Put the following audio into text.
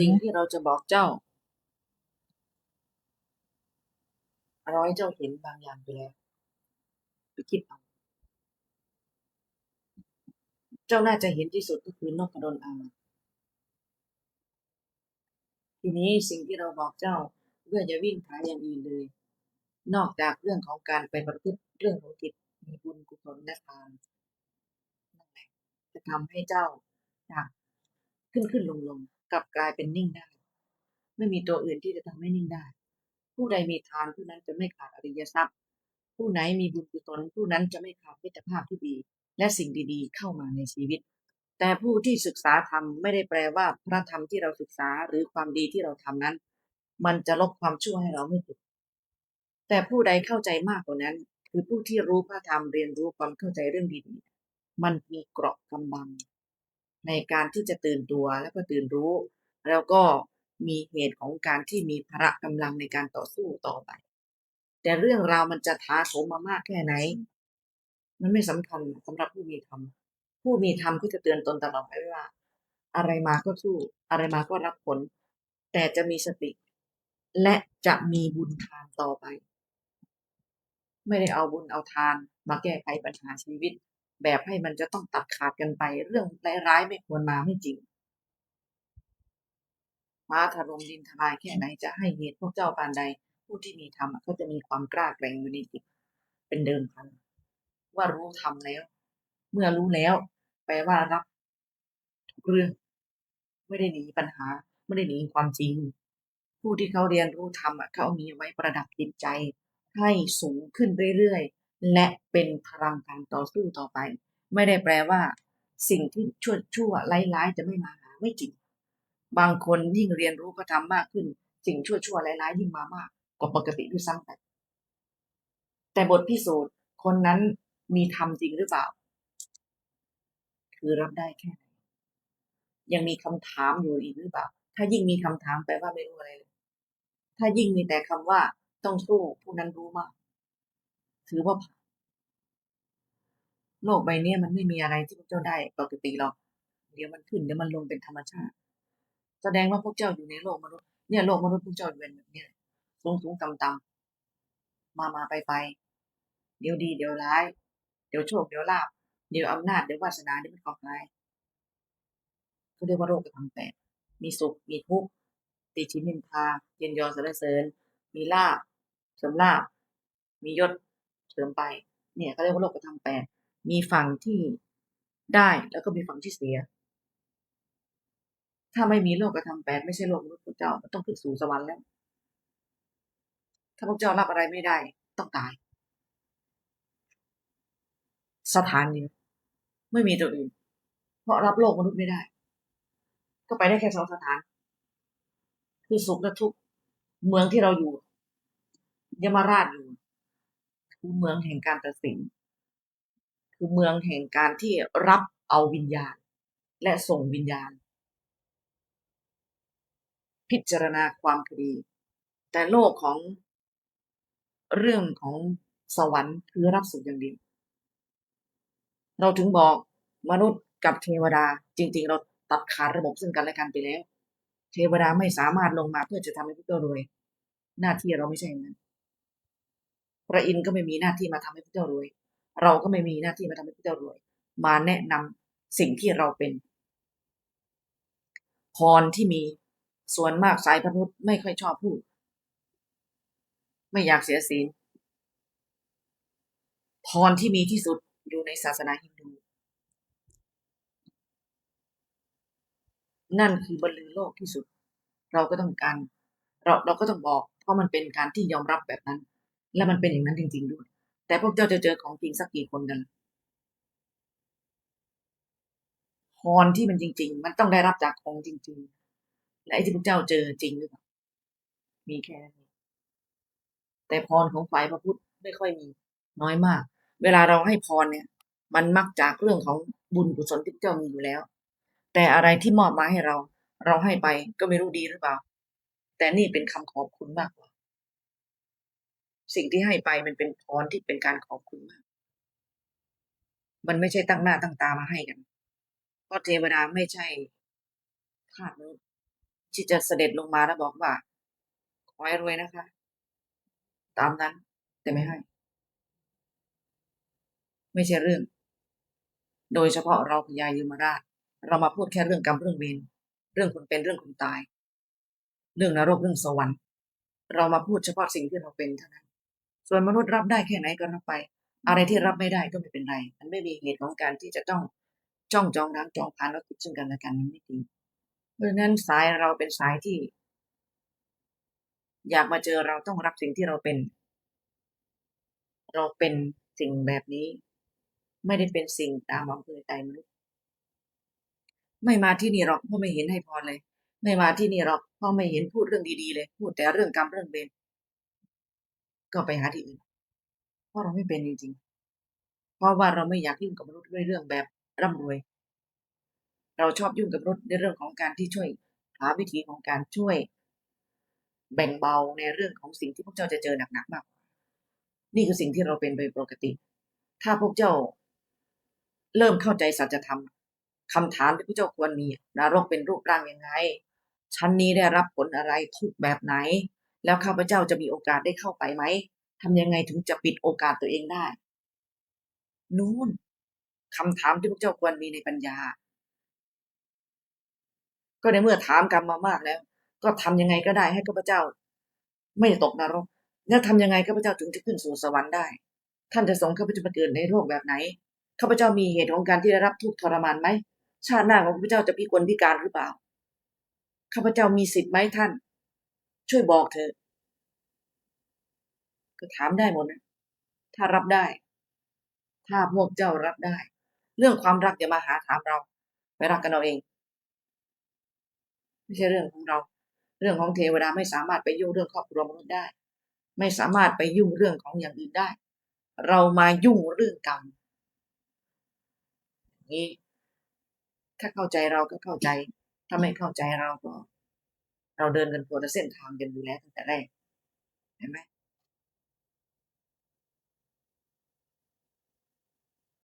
สิ่งที่เราจะบอกเจ้าร้อยเจ้าเห็นบางอย่างไปแล้วไปคิดเอาเจ้าน่าจะเห็นที่สุดก็คือนกกระดนอามาทีนี้สิ่งที่เราบอกเจ้าเพื่อจะวิ่งหาอย่างอื่นเลย นอกจากเรื่องของการไปประพฤติเรื่องของจิตมีบุญกุศลและทานนั่นแหละจะทำให้เจ้าจากขึ้นขึ้นลงลง กลับกลายเป็นนิ่งได้ ไม่มีตัวอื่นที่จะทำให้นิ่งได้ ผู้ใดมีทานผู้นั้นจะไม่ขาดอริยทรัพย์ ผู้ไหนมีบุญกุศลผู้นั้นจะไม่ขาดมิตรภาพที่ดี และสิ่งดีๆ เข้ามาในชีวิต แต่ผู้ที่ศึกษาธรรมไม่ได้แปลว่าพระธรรมที่เราศึกษาหรือความดีที่เราทำนั้น มันจะลบความชั่วให้เราไม่หยุดแต่ผู้ใดเข้าใจมากกว่านั้น คือผู้ที่รู้พระธรรมเรียนรู้ความเข้าใจเรื่องดีๆมันมีเกราะกำบัง ในการที่จะตื่นตัวแล้วก็ตื่นรู้ แล้วก็มีเหตุของการที่มีพละกำลังในการต่อสู้ต่อไป แต่เรื่องราวมันจะท้าโถมมามากแค่ไหน มันไม่สำคัญสำหรับผู้มีธรรมผู้มีธรรมก็จะเตือนตนตลอดไปว่า อะไรมาก็สู้ อะไรมาก็รับผล แต่จะมีสติ และจะมีบุญทานต่อไป ไม่ได้เอาบุญเอาทานมาแก้ไขปัญหาชีวิต แบบให้มันจะต้องตัดขาดกันไป เรื่องร้ายๆไม่ควรมาไม่จริงฟ้าถล่มดินทลายแค่ไหนจะให้เหตุพวกเจ้าปานใด ผู้ที่มีธรรมอะเขาจะมีความกล้าแกร่งอยู่ในจิตเป็นเดิมพันว่ารู้ทำแล้ว เมื่อรู้แล้ว แปลว่ารับทุกเรื่อง ไม่ได้หนีปัญหา ไม่ได้หนีความจริง ผู้ที่เขาเรียนรู้ธรรมอะเขามีไว้ประดับจิตใจ ให้สูงขึ้นเรื่อยๆ และเป็นพลังการต่อสู้ต่อไป ไม่ได้แปลว่า สิ่งที่ชั่วชั่วๆร้ายๆจะไม่มาหาไม่จริง บางคนยิ่งเรียนรู้พระธรรมมากขึ้น สิ่งชั่วชั่วร้ายๆยิ่งมามากกว่าปกติด้วยซ้ำไปแต่บทพิสูจน์คนนั้นมีธรรมจริงหรือเปล่า คือรับได้แค่ไหนยังมีคำถามอยู่อีกหรือเปล่า ถ้ายิ่งมีคำถามแปลว่าไม่รู้อะไรเลยถ้ายิ่งมีแต่คำว่าต้องสู้ผู้นั้นรู้มาก ถือว่าผ่านโลกใบนี้มันไม่มีอะไรที่พวกเจ้าได้ปกติหรอก เดี๋ยวมันขึ้นเดี๋ยวมันลงเป็นธรรมชาติ แสดงว่าพวกเจ้าอยู่ในโลกมนุษย์ เนี่ยโลกมนุษย์พวกเจ้าอยู่เป็นแบบนี้ยสูงสูงต่ำต่ำมามาไปไป เดี๋ยวดีเดี๋ยวร้าย เดี๋ยวโชคเดี๋ยวลาบ เดี๋ยวอำนาจเดี๋ยววาสนาเดี๋ยวมันกองร้ายเขาเรียกว่าโรคประจำแปดมีสุขมีทุกข์ติชินนินทาเย็นยอสรรเสริญ มีลาบเสริมลาบมียศ ติมไป เนี่ยเขาเรียกว่าโลกประจำแปดมีฝั่งที่ได้แล้วก็มีฝั่งที่เสีย ถ้าไม่มีโลกกระทำแปดไม่ใช่โลกมนุษย์พวกเจ้ามันต้องขึ้นสู่สวรรค์แล้ว ถ้าพวกเจ้ารับอะไรไม่ได้ ต้องตาย สถานเดียวไม่มีตัวอื่น เพราะรับโลกมนุษย์ไม่ได้ ก็ไปได้แค่สองสถาน คือสุขและทุกข์เมืองที่เราอยู่ยมราชอยู่ คือเมืองแห่งการตัดสิน คือเมืองแห่งการที่รับเอาวิญญาณ และส่งวิญญาณ พิจารณาความคดี แต่โลกของเรื่องของสวรรค์คือรับสุขอย่างเดียวเราถึงบอกมนุษย์กับเทวดาจริง ๆ เราตัดขาดระบบซึ่งกันและกันไปแล้ว เทวดาไม่สามารถลงมาเพื่อจะทำให้พวกเจ้ารวย หน้าที่เราไม่ใช่อย่างนั้น พระอินทร์ก็ไม่มีหน้าที่มาทำให้พวกเจ้ารวย เราก็ไม่มีหน้าที่มาทำให้พวกเจ้ารวย มาแนะนำสิ่งที่เราเป็นพรที่มีส่วนมากสายพระพุทธไม่ค่อยชอบพูด ไม่อยากเสียศีลพรที่มีที่สุดอยู่ในศาสนาฮินดู นั่นคือบรรลือโลกที่สุด เราก็ต้องการ เราเราก็ต้องบอก เพราะมันเป็นการที่ยอมรับแบบนั้น และมันเป็นอย่างนั้นจริง ๆด้วย แต่พวกเจ้าจะเจอของจริงสักกี่คนกันพรที่มันจริง ๆ มันต้องได้รับจากของจริง ๆ และไอ้ที่พวกเจ้าเจอจริงหรือเปล่ามีแค่นั้แต่พรของฝ่ายพระพุทธไม่ค่อยมีน้อยมาก เวลาเราให้พรเนี่ย มันมักจากเรื่องของบุญกุศลที่เจ้ามีอยู่แล้ว แต่อะไรที่มอบมาให้เรา เราให้ไปก็ไม่รู้ดีหรือเปล่า แต่นี่เป็นคำขอบคุณมากกว่า สิ่งที่ให้ไปมันเป็นพรที่เป็นการขอบคุณมาก มันไม่ใช่ตั้งหน้าตั้งตามาให้กัน เพราะเทวดาไม่ใช่ทาสมนุษย์ที่จะเสด็จลงมาแล้วบอกว่าขอให้รวยนะคะ ตามนั้น แต่ไม่ให้ ไม่ใช่เรื่อง โดยเฉพาะเราพญายมราช เรามาพูดแค่เรื่องกรรมเรื่องเวรเรื่องคนเป็นเรื่องคนตาย เรื่องนรกเรื่องสวรรค์ เรามาพูดเฉพาะสิ่งที่เราเป็นเท่านั้น ส่วนมนุษย์รับได้แค่ไหนก็รับไป อะไรที่รับไม่ได้ก็ไม่เป็นไร มันไม่มีเหตุของการที่จะต้องจ้องจองรังจองพานแล้วคิดซึ่งกันและกันมันไม่จริงเพราะฉะนั้นสายเราเป็นสายที่ อยากมาเจอเราต้องรับสิ่งที่เราเป็น เราเป็นสิ่งแบบนี้ ไม่ได้เป็นสิ่งตามอำเภอใจมนุษย์ไม่มาที่นี่หรอกเพราะไม่เห็นให้พรเลย ไม่มาที่นี่หรอกเพราะไม่เห็นพูดเรื่องดีๆเลย พูดแต่เรื่องกรรมเรื่องเวร ก็ไปหาที่อื่น เพราะเราไม่เป็นจริงๆ เพราะว่าเราไม่อยากยุ่งกับมนุษย์ด้วยเรื่องแบบร่ำรวย เราชอบยุ่งกับมนุษย์ในเรื่องของการที่ช่วยหาวิธีของการช่วย แบ่งเบาในเรื่องของสิ่งที่พวกเจ้าจะเจอหนักๆมาก นี่คือสิ่งที่เราเป็นโดยปกติ ถ้าพวกเจ้า เริ่มเข้าใจสัจธรรมคำถามที่พวกเจ้าควรมีนรกเป็นรูปร่างยังไงชั้นนี้ได้รับผลอะไรทุกแบบไหน แล้วข้าพเจ้าจะมีโอกาสได้เข้าไปไหมทำยังไงถึงจะปิดโอกาสตัวเองได้ นู่นคำถามที่พวกเจ้าควรมีในปัญญา ก็ในเมื่อถามกรรมมามากแล้ว ก็ทำยังไงก็ได้ให้ข้าพเจ้า ไม่ตกนรกแล้วทำยังไงข้าพเจ้าถึงจะขึ้นสู่สวรรค์ได้ ท่านจะส่งข้าพเจ้ามาเกิดในโลกแบบไหนข้าพเจ้ามีเหตุของการที่ได้รับทุกข์ทรมานไหมชาติหน้าของข้าพเจ้าจะพิกลพิการหรือเปล่าข้าพเจ้ามีสิทธิ์ไหมท่าน ช่วยบอกเถอะก็ถามได้หมดนะ ถ้ารับได้ ถ้าพวกเจ้ารับได้ เรื่องความรักอย่ามาหาถามเรา ไปรักกันเอาเอง ไม่ใช่เรื่องของเรา เรื่องของเทวดาไม่สามารถไปยุ่งเรื่องครอบครัวมนุษย์ได้ ไม่สามารถไปยุ่งเรื่องของอย่างอื่นได้ เรามายุ่งเรื่องกรรมนี้ ถ้าเข้าใจเราก็เข้าใจ ถ้าไม่เข้าใจเราก็ เราเดินกันคนละเส้นทางกันดูแล้วตั้งแต่แรกเห็นไหม